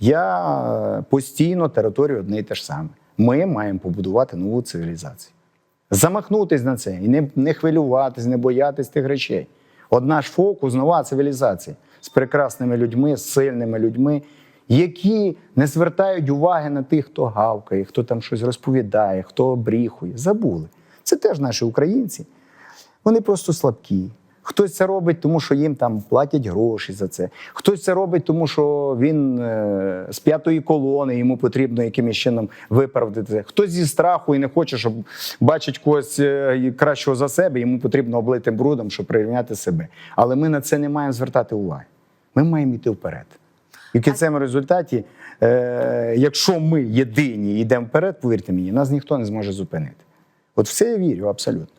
Я е, постійно територію одне і те ж саме. Ми маємо побудувати нову цивілізацію. Замахнутись на це і не, не хвилюватись, не боятись тих речей. От наш фокус нова цивілізація з прекрасними людьми, з сильними людьми, які не звертають уваги на тих, хто гавкає, хто там щось розповідає, хто обріхує. Забули. Це теж наші українці. Вони просто слабкі. Хтось це робить, тому що їм там платять гроші за це. Хтось це робить, тому що він е, з п'ятої колони, йому потрібно якимось чином виправдати. Хтось зі страху і не хоче, щоб бачить когось е, кращого за себе, йому потрібно облити брудом, щоб прирівняти себе. Але ми на це не маємо звертати уваги. Ми маємо йти вперед. І в кінцевому результаті, е, якщо ми єдині йдемо вперед, повірте мені, нас ніхто не зможе зупинити. От в це я вірю абсолютно.